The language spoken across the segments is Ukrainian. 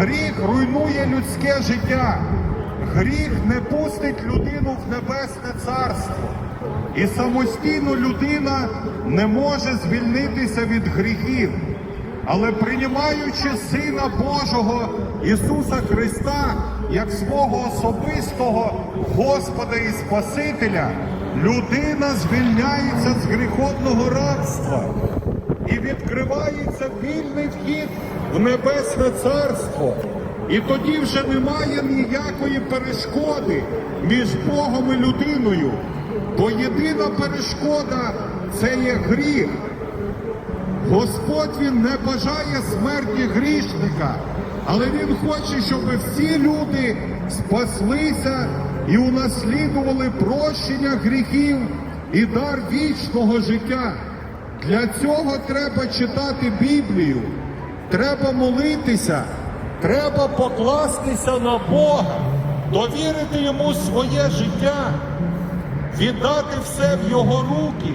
Гріх руйнує людське життя. Гріх не пустить людину в небесне царство. І самостійно людина не може звільнитися від гріхів. Але приймаючи Сина Божого Ісуса Христа як свого особистого Господа і Спасителя, людина звільняється з гріховного рабства і відкривається вільний вхід в Небесне Царство. І тоді вже немає ніякої перешкоди між Богом і людиною. Бо єдина перешкода це є гріх. Господь Він не бажає смерті грішника, але Він хоче, щоб всі люди спаслися і унаслідували прощення гріхів і дар вічного життя. Для цього треба читати Біблію, треба молитися, треба покластися на Бога, довірити йому своє життя віддати все в його руки,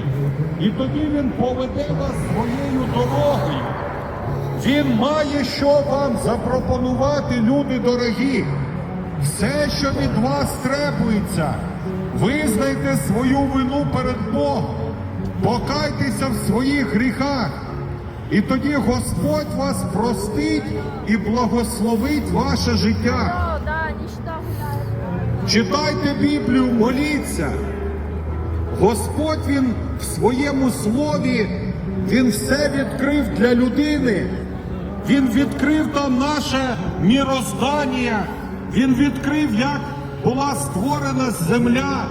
і тоді він поведе вас своєю дорогою. Він має що вам запропонувати, люди дорогі. Все, що від вас требується, визнайте свою вину перед Богом, покайтеся в своїх гріхах, і тоді Господь вас простить і благословить ваше життя. Читайте Біблію, моліться. Господь Він в своєму слові, Він все відкрив для людини. Він відкрив там наше міроздання. Він відкрив, як була створена земля,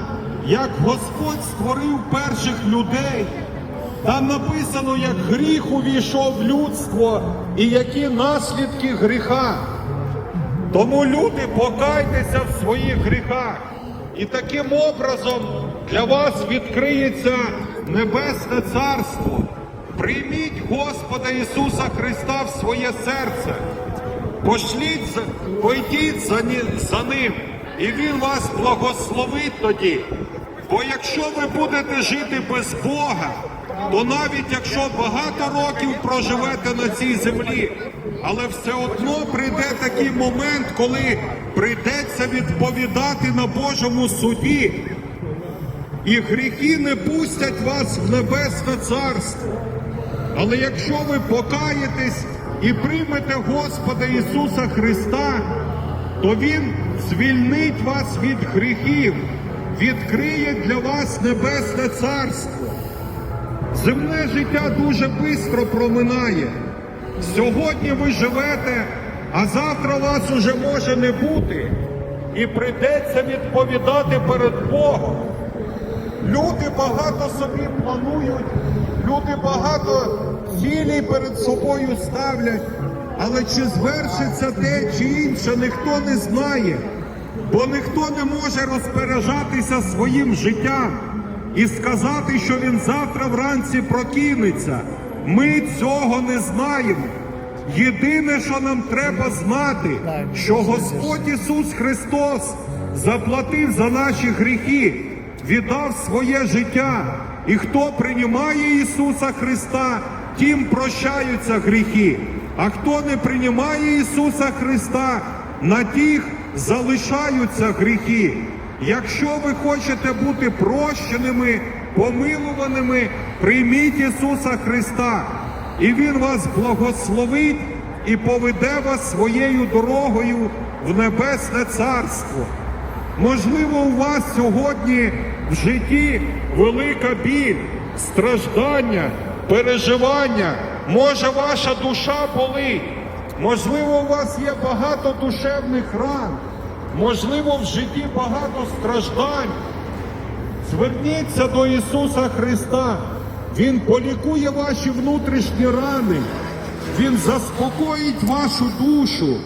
як Господь створив перших людей. Там написано, як гріх увійшов в людство і які наслідки гріха. Тому люди, покайтеся в своїх гріхах. І таким образом для вас відкриється Небесне Царство. Прийміть Господа Ісуса Христа в своє серце. Пошліть, пойдіть за ним, і Він вас благословить тоді. Бо якщо ви будете жити без Бога, то навіть якщо багато років проживете на цій землі, але все одно прийде такий момент, коли прийдеться відповідати на Божому суді, і гріхи не пустять вас в небесне царство. Але якщо ви покаєтесь і приймете Господа Ісуса Христа, то Він звільнить вас від гріхів, відкриє для вас небесне царство. Земне життя дуже швидко проминає. Сьогодні ви живете, а завтра вас уже може не бути. І прийдеться відповідати перед Богом. Люди багато собі планують, люди багато цілей перед собою ставлять, але чи звершиться те чи інше, ніхто не знає, бо ніхто не може розпоряджатися своїм життям і сказати, що він завтра вранці прокинеться. Ми цього не знаємо. Єдине, що нам треба знати, що Господь Ісус Христос заплатив за наші гріхи, віддав своє життя. І хто приймає Ісуса Христа, тим прощаються гріхи. А хто не приймає Ісуса Христа, на тих залишаються гріхи. Якщо ви хочете бути прощеними, помилуваними, прийміть Ісуса Христа, і Він вас благословить і поведе вас своєю дорогою в Небесне Царство. Можливо, у вас сьогодні в житті велика біль, страждання, переживання. Може, ваша душа болить. Можливо, у вас є багато душевних ран. Можливо, в житті багато страждань. Зверніться до Ісуса Христа. Він полікує ваші внутрішні рани. Він заспокоїть вашу душу.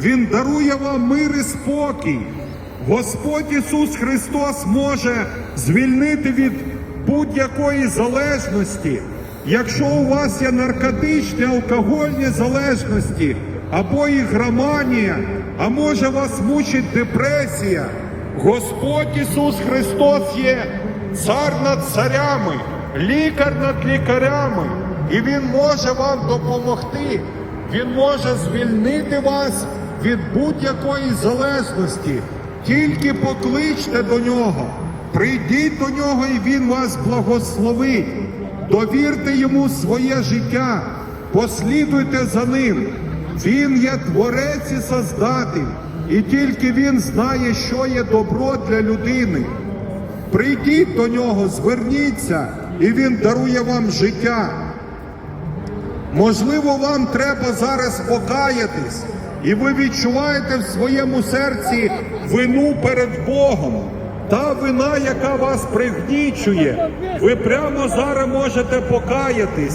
Він дарує вам мир і спокій. Господь Ісус Христос може звільнити від будь-якої залежності. Якщо у вас є наркотичні, алкогольні залежності або ігроманія, а може вас мучить депресія, Господь Ісус Христос є цар над царями, лікар над лікарями, і Він може вам допомогти. Він може звільнити вас від будь-якої залежності, тільки покличте до нього, прийдіть до нього і він вас благословить. Довірте йому своє життя, послідуйте за ним. Він є творець і создатель, і тільки він знає, що є добро для людини. Прийдіть до нього, зверніться, і він дарує вам життя. Можливо, вам треба зараз покаятись, і ви відчуваєте в своєму серці вину перед Богом. Та вина, яка вас пригнічує, ви прямо зараз можете покаятись.